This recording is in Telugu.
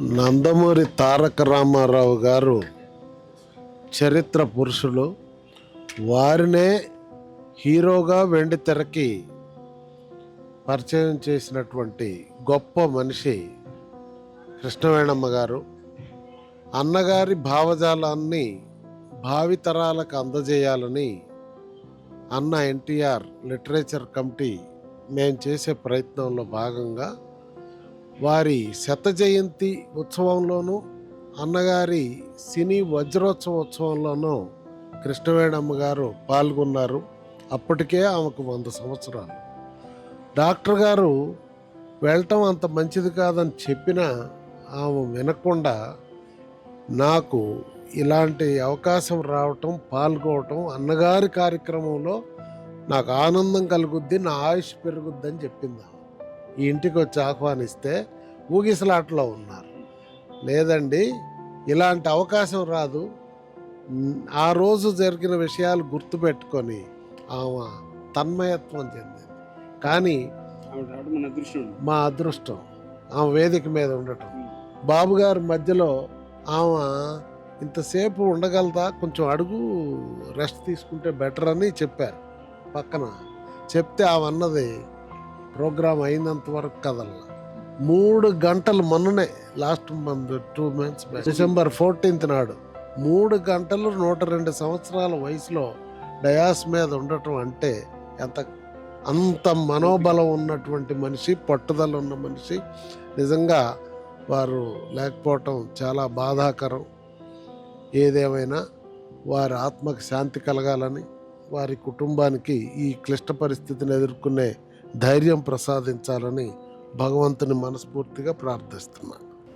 నందమూరి తారక రామారావు గారు చరిత్ర పురుషులు. వారినే హీరోగా వెండి తెరకి పరిచయం చేసినటువంటి గొప్ప మనిషి కృష్ణవేణమ్మ గారు. అన్నగారి భావజాలాన్ని భావితరాలకు అందజేయాలని అన్న ఎన్టీఆర్ లిటరేచర్ కమిటీ మేము చేసే ప్రయత్నంలో భాగంగా వారి శత జయంతి ఉత్సవంలోనూ అన్నగారి సినీ వజ్రోత్సవ ఉత్సవంలోనూ కృష్ణవేణమ్మ గారు పాల్గొన్నారు. అప్పటికే ఆమెకు వంద సంవత్సరాలు. డాక్టర్ గారు వెళ్ళటం అంత మంచిది కాదని చెప్పినా ఆమె వినకుండా నాకు ఇలాంటి అవకాశం రావటం పాల్గొవటం అన్నగారి కార్యక్రమంలో నాకు ఆనందం కలుగుద్ది నా ఆయుష్ పెరుగుద్దని చెప్పింది ఈ ఇంటికి వచ్చి ఆహ్వానిస్తే ఊగిసలాటలో ఉన్నారు. లేదండి ఇలాంటి అవకాశం రాదు. ఆ రోజు జరిగిన విషయాలు గుర్తుపెట్టుకొని ఆమె తన్మయత్వం చెందింది. కానీ మా అదృష్టం ఆమె వేదిక మీద ఉండటం. బాబు గారి మధ్యలో ఆమె ఇంతసేపు ఉండగలదా? కొంచెం అడుగు రెస్ట్ తీసుకుంటే బెటర్ అని చెప్పారు పక్కన. చెప్తే ఆమె అన్నది ప్రోగ్రామ్ అయినంత వరకు కదల్లా. మూడు గంటలు మొన్ననే last month two months December fourteenth నాడు మూడు గంటలు నూట రెండు సంవత్సరాల వయసులో డయాస్ మీద ఉండటం అంటే ఎంత అంత మనోబలం ఉన్నటువంటి మనిషి పట్టుదల ఉన్న మనిషి. నిజంగా వారు లేకపోవటం చాలా బాధాకరం. ఏదేమైనా వారి ఆత్మకు శాంతి కలగాలని వారి కుటుంబానికి ఈ క్లిష్ట పరిస్థితిని ఎదుర్కొనే ధైర్యం ప్రసాదించాలని భగవంతుని మనస్ఫూర్తిగా ప్రార్థిస్తున్నాను.